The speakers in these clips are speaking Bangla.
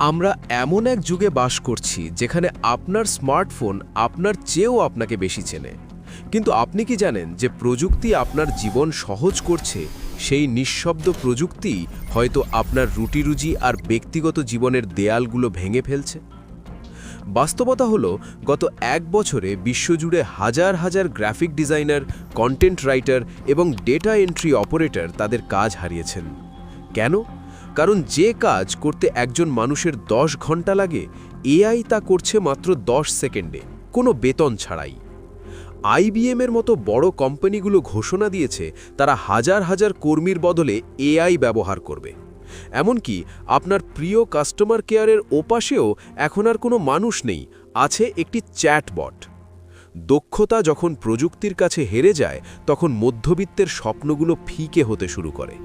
আমরা এমন এক যুগে বাস করছি যেখানে আপনার স্মার্টফোন আপনার চেয়েও আপনাকে বেশি চেনে। কিন্তু আপনি কি জানেন যে প্রযুক্তি আপনার জীবন সহজ করছে? সেই নিঃশব্দ প্রযুক্তি হয়তো আপনার রুটিরুজি আর ব্যক্তিগত জীবনের দেয়ালগুলো ভেঙে ফেলছে। বাস্তবতা হলো, গত এক বছরে বিশ্বজুড়ে হাজার হাজার গ্রাফিক ডিজাইনার, কন্টেন্ট রাইটার এবং ডেটা এন্ট্রি অপারেটর তাদের কাজ হারিয়েছেন। কেন? কারণ যে কাজ করতে একজন মানুষের দশ ঘণ্টা লাগে, এআই তা করছে মাত্র দশ সেকেন্ডে, কোনো বেতন ছাড়াই। আইবিএমের মতো বড় কোম্পানিগুলো ঘোষণা দিয়েছে, তারা হাজার হাজার কর্মীর বদলে এআই ব্যবহার করবে। এমনকি আপনার প্রিয় কাস্টমার কেয়ারের ওপাশেও এখন আর কোনো মানুষ নেই, আছে একটি চ্যাটবট। দক্ষতা যখন প্রযুক্তির কাছে হেরে যায়, তখন মধ্যবিত্তের স্বপ্নগুলো ফিকে হতে শুরু করে।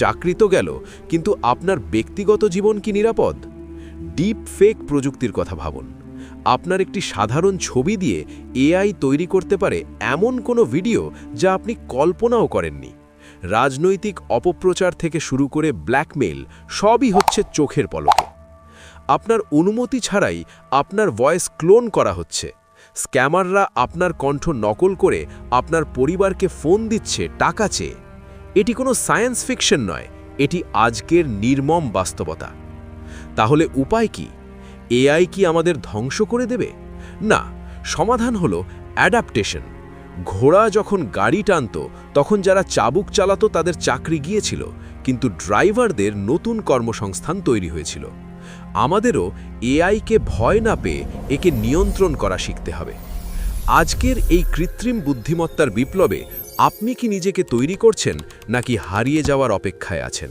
চাকরি তো গেল, কিন্তু আপনার ব্যক্তিগত জীবন কি নিরাপদ? ডিপ ফেক প্রযুক্তির কথা ভাবুন। আপনার একটি সাধারণ ছবি দিয়ে এআই তৈরি করতে পারে এমন কোনো ভিডিও যা আপনি কল্পনাও করেননি। রাজনৈতিক অপপ্রচার থেকে শুরু করে ব্ল্যাকমেইল সবই হচ্ছে চোখের পলকে। আপনার অনুমতি ছাড়াই আপনার ভয়েস ক্লোন করা হচ্ছে। স্ক্যামাররা আপনার কণ্ঠ নকল করে আপনার পরিবারকে ফোন দিচ্ছে টাকা চেয়ে এটি কোনো সায়েন্স ফিকশন নয়, এটি আজকের নির্মম বাস্তবতা। তাহলে উপায় কি? এআই কি আমাদের ধ্বংস করে দেবে? না, সমাধান হলো অ্যাডাপ্টেশন। ঘোড়া যখন গাড়ি টানত, তখন যারা চাবুক চালাতো তাদের চাকরি গিয়েছিল, কিন্তু ড্রাইভারদের নতুন কর্মসংস্থান তৈরি হয়েছিল। আমাদেরও এআইকে ভয় না পেয়ে একে নিয়ন্ত্রণ করা শিখতে হবে। আজকের এই কৃত্রিম বুদ্ধিমত্তার বিপ্লবে আপনি কি নিজেকে তৈরি করছেন নাকি হারিয়ে যাওয়ার অপেক্ষায় আছেন?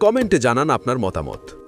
কমেন্টে জানান আপনার মতামত।